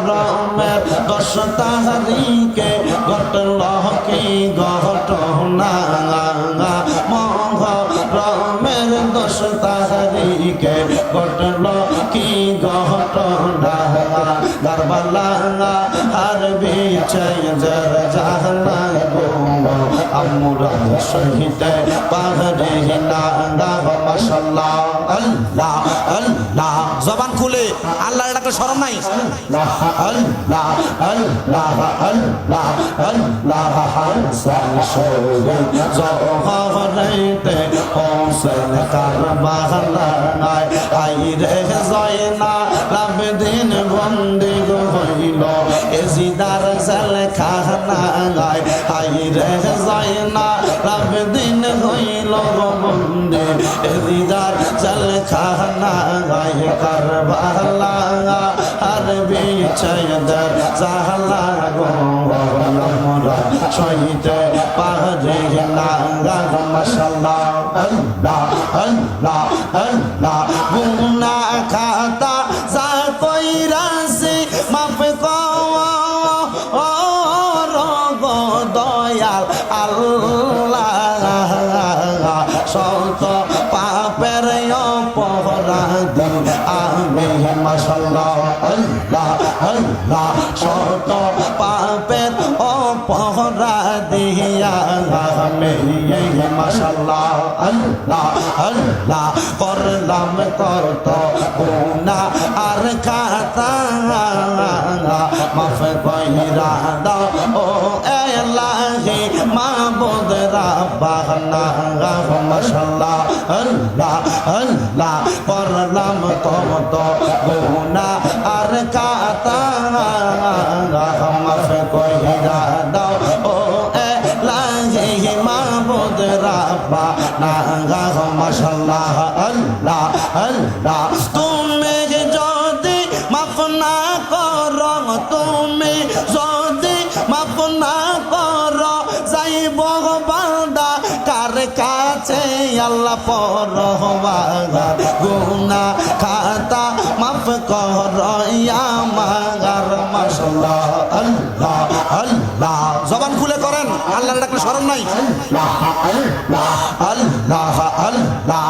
মহরমের দশ তাহারিকে ঘটল কি ঘটনা ঘটল কি ঘটনা? গারবালা আর বিছাই জর জাহলা গো আমরা সহিতে পাহাড়ে না মাশাল্লাহ। আল্লাহ আল্লাহ। জবান খুলে। আল্লাহর ডাকলে শরম নাই। আল্লাহ আল্লাহ আল্লাহ আল্লাহ আল্লাহ। হাসান শোরে জহরাইতে আই রে জয়না লাবদিন বন্দি হইল। এজিদার জল খানা গায় আই রে জয়না লাবদিন হইল বন্দি। এজিদার জল খানা গায় কারবালা আর বিছায়দার জাহলা গো সহিতে পাহাড়ে না মাশাল্লাহ আল্লাহ আল্লাহ আল্লাহ। গুনা খাতা যা কইরাছি মাফ কর দয়াল, আল্লাহ। সত পাপের অপরাধী আমি মাশাল্লাহ আল্লাহ আল্লাহ। সত পাপের আল্লাহ করলাম করত গুনা আর খাতা মাফ কইরা দাও, ও এলাহি মাবুদ রাব্বানা। মাশাল্লাহ, আল্লাহ আল্লাহ, করলাম কত গুনা আর খাতা আল্লাহ আল্লাহ। তুমি যদি না করো, তুমি যদি মাফ না করো, যাইব বান্দা, কার কাছে আল্লাহ পরওয়াগা গুনা খাতা মাফ করো আমার মাশাল্লাহ আল্লাহ আল্লাহ। জবান খুলে করেন, আল্লাহর ডাকলে শরম নাই। আল্লাহ আল্লাহ আল্লাহ।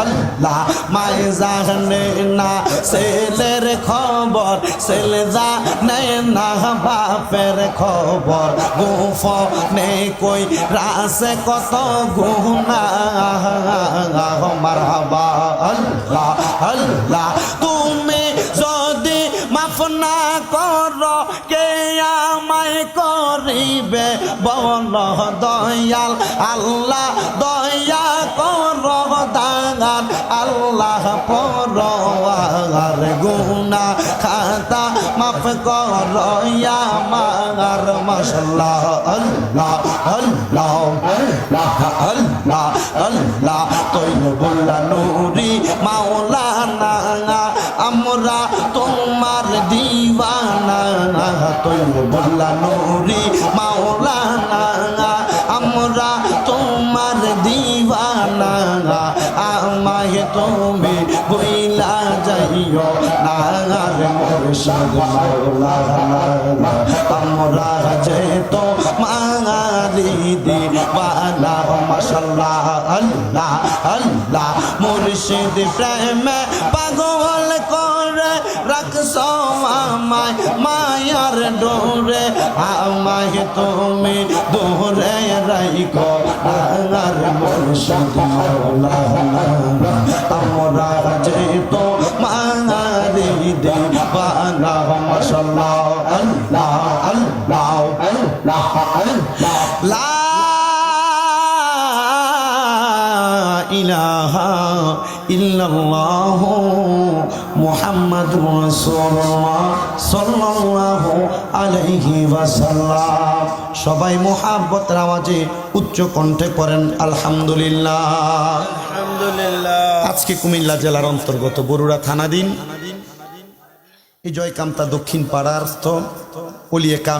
আল্লাহ মায় জানে না, ছেলের খবর, ছেলে জানে না, বাপের খবর। গুফ নে কই রাসে কত গুনা মারহাবা আল্লাহ আল্লাহ, তুমি যদি মাফ না কর, কে আমায় করিবে বল? দয়াল আল্লাহ দাগান আল্লাহ পর গুনা খাতা মাফ কর আমার মশলা। আল্লাহ আল্লাহ আল্লাহ আল্লাহ আল্লাহ। তৈল বললা নুরি মাওলানা, আমরা তোমার দিওয়ানা। তৈল বললা নুরি মাওলানা। আমায় তুমি বইলা যাইও। না রে মুর্শিদ মাওলানা আমরা যে তো মারি দিওয়ানা মাশাল্লাহ, আল্লাহ আল্লাহ। মুর্শিদ প্রেমে রাখছ আমায় মায়ার ডোরে আমায় তুমি দোরে রাইকো রাঙার মুর্শিদ মাওলানা আমরা যে তো মারি দিবানা মাশাল্লাহ আল্লাহ আল্লাহ আল্লাহ আল্লাহ ইলাহা ইল্লাল্লাহু ওয়াসাল্লাম। সবাই মোহাব্বতের আওয়াজে উচ্চ কণ্ঠে করেন আলহামদুলিল্লাহ। আলহামদুলিল্লাহ। আজকে কুমিল্লা জেলার অন্তর্গত বরুড়া থানাদিন এই জয়কান্তা দক্ষিণ পাড়ার স্থ অলিয়ে কাম